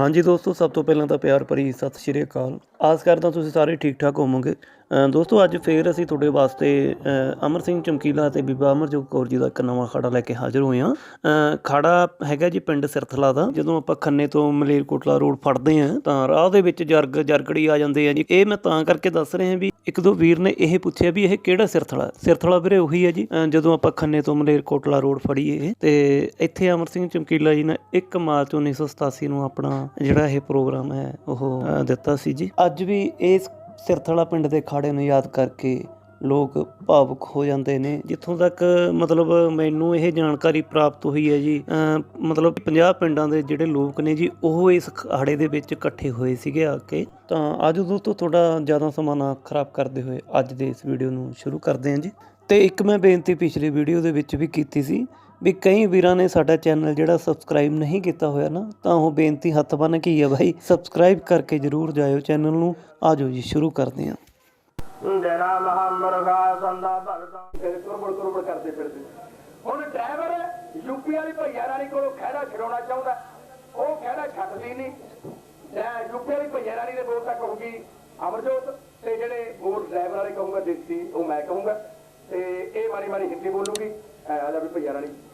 ਹਾਂਜੀ ਦੋਸਤੋ, ਸਭ ਤੋਂ ਪਹਿਲਾਂ ਤਾਂ ਪਿਆਰ ਭਰੀ ਸਤਿ ਸ਼੍ਰੀ ਅਕਾਲ। ਆਸ ਕਰਦਾ ਤੁਸੀਂ ਸਾਰੇ ਠੀਕ ਠਾਕ ਹੋਵੋਗੇ। ਦੋਸਤੋ ਅੱਜ ਫੇਰ ਅਸੀਂ ਤੁਹਾਡੇ ਵਾਸਤੇ ਅ, ਅਮਰ ਸਿੰਘ ਚਮਕੀਲਾ ਅਤੇ ਬੀਬਾ ਅਮਰਜੋਤ ਕੌਰ ਜੀ ਦਾ ਇੱਕ ਨਵਾਂ ਖਾੜਾ ਲੈ ਕੇ ਹਾਜ਼ਰ ਹੋਏ ਹਾਂ। ਅ, ਖਾੜਾ ਹੈਗਾ ਜੀ ਪਿੰਡ ਸਿਰਥਲਾ ਦਾ। ਜਦੋਂ ਆਪਾਂ ਖੰਨੇ ਤੋਂ ਮਲੇਰਕੋਟਲਾ ਰੋਡ ਫੜਦੇ ਹਾਂ ਤਾਂ ਰਾਹ ਦੇ ਵਿੱਚ ਜਰਗ ਜਰਗੜੀ ਆ ਜਾਂਦੇ ਆ ਜੀ। ਇਹ ਮੈਂ ਤਾਂ ਕਰਕੇ ਦੱਸ ਰਿਹਾ ਵੀ ਇੱਕ ਦੋ ਵੀਰ ਨੇ ਇਹ ਪੁੱਛਿਆ ਵੀ ਇਹ ਕਿਹੜਾ ਸਿਰਥਲਾ? ਸਿਰਥਲਾ ਵੀਰੇ ਉਹੀ ਹੈ ਜੀ। ਜਦੋਂ ਆਪਾਂ ਖੰਨੇ ਤੋਂ ਮਲੇਰਕੋਟਲਾ ਰੋਡ ਫੜੀਏ ਤੇ ਇੱਥੇ ਅਮਰ ਸਿੰਘ ਚਮਕੀਲਾ ਜੀ ਨੇ 1 ਮਾਰਚ 1987 ਨੂੰ ਆਪਣਾ ਜਿਹੜਾ ਇਹ ਪ੍ਰੋਗਰਾਮ ਹੈ ਉਹ ਦਿੱਤਾ ਸੀ ਜੀ। ਅੱਜ ਵੀ ਇਸ ਸਿਰਥਲਾ ਪਿੰਡ ਦੇ ਖਾੜੇ ਨੂੰ ਯਾਦ ਕਰਕੇ ਲੋਕ ਭਾਵੁਕ ਹੋ ਜਾਂਦੇ ਨੇ। ਜਿੱਥੋਂ ਤੱਕ ਮਤਲਬ ਮੈਨੂੰ ਇਹ ਜਾਣਕਾਰੀ ਪ੍ਰਾਪਤ ਹੋਈ ਹੈ ਜੀ ਮਤਲਬ 50 ਪਿੰਡਾਂ ਦੇ ਜਿਹੜੇ ਲੋਕ ਨੇ ਜੀ, ਉਹ ਇਸ ਖਾੜੇ ਦੇ ਵਿੱਚ ਇਕੱਠੇ ਹੋਏ ਸੀਗੇ ਆ ਕੇ। ਤਾਂ ਅੱਜ ਉਦੋਂ ਤੋਂ ਤੁਹਾਡਾ ਜ਼ਿਆਦਾ ਸਮਾਂ ਨਾ ਖਰਾਬ ਕਰਦੇ ਹੋਏ ਅੱਜ ਦੇ ਇਸ ਵੀਡੀਓ ਨੂੰ ਸ਼ੁਰੂ ਕਰਦੇ ਹਾਂ ਜੀ। ਤੇ ਇੱਕ ਮੈਂ ਬੇਨਤੀ ਪਿਛਲੀ ਵੀਡੀਓ ਦੇ ਵਿੱਚ ਵੀ ਕੀਤੀ ਸੀ ਵੀ ਕਈ ਵੀਰਾਂ ਨੇ ਸਾਡਾ ਚੈਨਲ ਜਿਹੜਾ ਸਬਸਕ੍ਰਾਈਬ ਨਹੀਂ ਕੀਤਾ ਹੋਇਆ ਨਾ, ਤਾਂ ਉਹ ਬੇਨਤੀ ਹੱਥ ਬੰਨ ਕੇ ਹੀ ਆ ਭਾਈ ਸਬਸਕ੍ਰਾਈਬ ਕਰਕੇ ਜਰੂਰ ਜਾਇਓ ਚੈਨਲ ਨੂੰ। ਆਜੋ ਜੀ, ਸ਼ੁਰੂ ਕਰਦੇ ਹਾਂ। ਜਨਾ ਮਹਾਮਰਗਾ ਸੰਦਾ ਭਗਤਾਂ। ਕਿਤੇ ਕੁਰਬੜ ਕੁਰਬੜ ਕਰਦੇ ਫਿਰਦੇ। ਹੁਣ ਡਰਾਈਵਰ ਯੂਪੀ ਵਾਲੀ ਭਈਆ ਰਾਣੀ ਕੋਲੋਂ ਖਹਿੜਾ ਛਡਾਉਣਾ ਚਾਹੁੰਦਾ। ਉਹ ਖਹਿੜਾ ਛੱਡਦੀ ਨਹੀਂ। ਮੈਂ ਯੂਪੀ ਵਾਲੀ ਭਈਆ ਰਾਣੀ ਦੇ ਬੋਲ ਤੱਕ ਕਹੂਗੀ, ਅਮਰਜੋਤ, ਤੇ ਜਿਹੜੇ ਹੋਰ ਡਰਾਈਵਰ ਵਾਲੇ ਕਹੂੰਗਾ, ਦੇਸੀ, ਉਹ ਮੈਂ ਕਹੂੰਗਾ। ਤੇ ਇਹ ਮਾਰੀ ਮਾਰੀ ਹਿੰਦੀ ਬੋਲੂਗੀ। ਆ ਜਾ ਵੀ ਭਈਆ ਰਾਣੀ।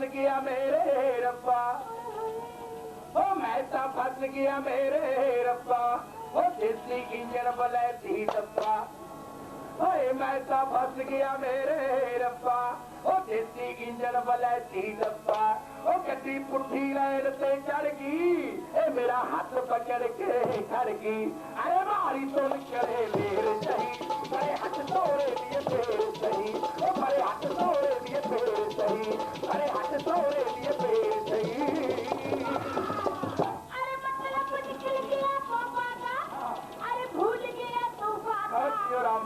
फंस गया मेरे रब्बा। ओ मैं तो फंस गया मेरे रब्बा। ओ देसी इंजन बलैती डब्बा। ओए मैं तो फंस गया मेरे रब्बा। ओ देसी इंजन बलैती डब्बा। ओ गड्डी पुट्ठी लाइन ते चढ़ गई। ए मेरा हाथ पकड़ के खड़ गई। अरे मारी तो निकले मेरे सही। अरे हाथ तोड़े दिए फेर सही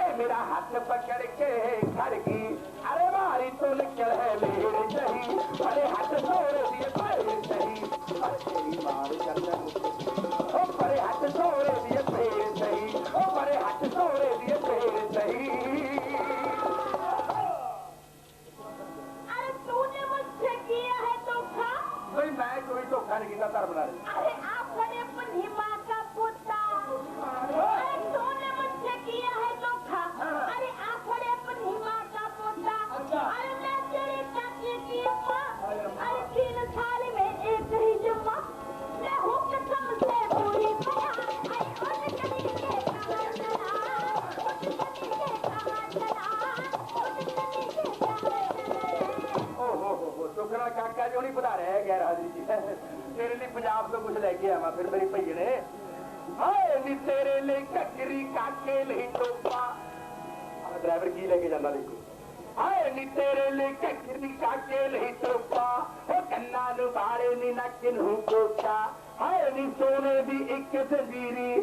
ए, मेरा हाथ पकड़ के घर की अरे मारी तो निकल है मेरे सही अरे हाथ छोड़ दिए सही। अरे मार करना ਪੰਜਾਬ ਤੋਂ ਕੁਝ ਲੈ ਕੇ ਆਵਾਂ ਫਿਰ ਮੇਰੀ ਭਈਏ ਨੇ ਹਾਏ ਨੀ ਤੇਰੇ ਲਈ ਘੱਗਰੀ ਕਾਕੇ ਲਈ ਟੋਪਾ ਆ ਡਰਾਈਵਰ ਕੀ ਲੈ ਕੇ ਜਾਂਦਾ ਦੇਖੋ ਹਾਏ ਨੀ ਤੇਰੇ ਲਈ ਘੱਗਰੀ ਕਾਕੇ ਲਈ ਟੋਪਾ ਉਹ ਕੰਨਾਂ ਨੂੰ ਬਾਰੇ ਨੀ ਨੱਕ ਨੂੰ ਕੋਟਾ ਹਾਏ ਨੀ ਸੋਨੇ ਦੀ ਇੱਕ ਜ਼ੰਜੀਰੀ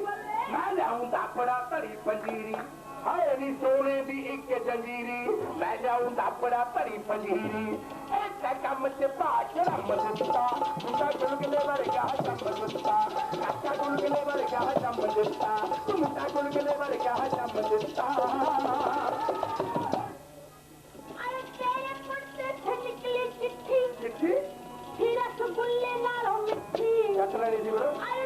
ਮੈਂ ਲਿਆਉਂਦਾ ਬੜਾ ਧਰੀ ਪੰਜੀਰੀ हाय नी सोने दी एक जंजीरी मैं जाऊँ दापड़ा परी पंजीरी ऐसा कम से पाक रम दिस्ता दूसरा गुलगुले भर गया चम दिस्ता कच्चा गुलगुले भर गया चम दिस्ता तुमका गुलगुले भर गया चम दिस्ता अरे तेरे पत्ते से निकली चिट्ठी। चिट्ठी? फिर रसगुल्ले नारों मिट्टी। कचरा नहीं थी बरो अरे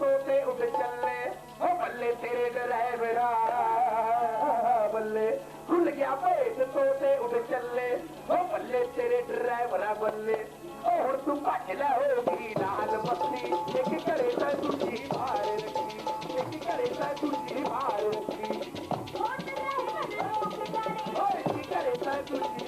रस्तों उठ चलने हो बल्ले तेरे डरावरा बल्ले। खुल गया पेट तो उठ चलने हो बल्ले तेरे डरावरा बल्ले। और तू पटला होगी लाल मस्ती एक करे सा तुझी भार रखी एक करे सा तुझी भार रखी। करे सा तुझी